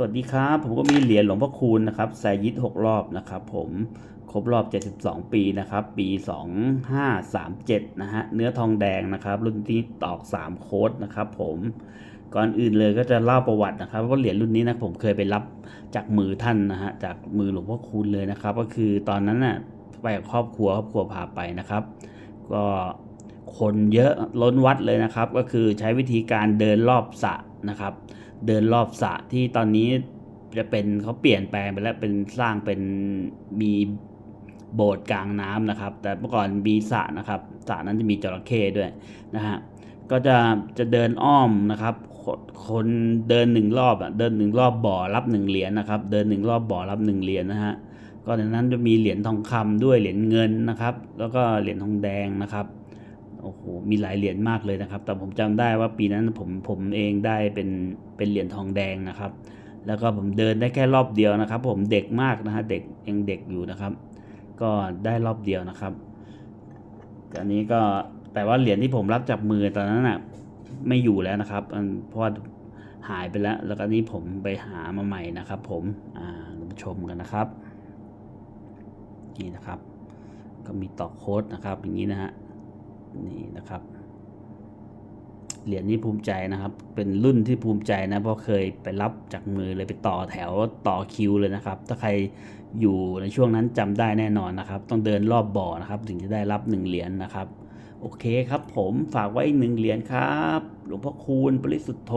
สวัสดีครับ ผมก็มีเหรียญหลวงพ่อคูณนะครับใส่ยิดหกรอบนะครับ ผมครบรอบ 72 ปีนะครับ ปี 2537 นะฮะ เนื้อทองแดงนะครับ รุ่นที่ตอก 3 โค้ดนะครับ ผมก่อนอื่นเลยก็จะเล่าประวัตินะครับว่าเหรียญรุ่นนี้นะผมเคยไปรับจากมือท่านนะฮะจากมือหลวงพ่อคูณเลยนะครับ ก็คือตอนนั้นน่ะไปกับครอบครัวครอบครัวพาไปนะครับ ก็คนเยอะล้นวัดเลยนะครับ ก็คือใช้วิธีการเดินรอบสระนะครับ เดินรอบสระที่ตอนนี้จะเป็นเขาเปลี่ยนแปลงไปแล้วเป็นสร้างเป็นมีโบสถ์กลางน้ำนะครับ แต่เมื่อก่อนมีสระนะครับสระนั้นจะมีจระเข้ด้วยนะฮะก็จะจะเดินอ้อมนะครับ คนเดินหนึ่งรอบอะเดินหนึ่งรอบบ่อรับหนึ่งเหรียญนะครับ เดินหนึ่งรอบบ่อรับหนึ่งเหรียญนะฮะก็ในนั้นจะมีเหรียญทองคำด้วยเหรียญเงินนะครับ แล้วก็เหรียญทองแดงนะครับ โอ้โหมีหลายเหรียญมากเลยนะครับ แต่ผมจำได้ว่าปีนั้นผมผมเองได้เป็นเป็นเหรียญทองแดงนะครับ แล้วก็ผมเดินได้แค่รอบเดียวนะครับ ผมเด็กมากนะฮะเด็กยังเด็กอยู่นะครับ ก็ได้รอบเดียวนะครับอันนี้ก็แต่ว่าเหรียญที่ผมรับจากมือตอนนั้นน่ะไม่อยู่แล้วนะครับอันเพราะว่าหายไปแล้ว แล้วก็นี้ผมไปหามาใหม่นะครับ ผมอ่าเรามาชมกันนะครับนี่นะครับ ก็มีต่อโค้ดนะครับ อย่างนี้นะฮะ นี่นะครับ เหรียญนี้ภูมิใจนะครับ เป็นรุ่นที่ภูมิใจนะเพราะเคยไปรับจากมือเลยไปต่อแถวต่อคิวเลยนะครับ ถ้าใครอยู่ในช่วงนั้นจำได้แน่นอนนะครับ ต้องเดินรอบบ่อนะครับ ถึงจะได้รับหนึ่งเหรียญนะครับโอเคครับผมฝากไว้หนึ่งเหรียญครับ หลวงพ่อคูณปริสุทธโธ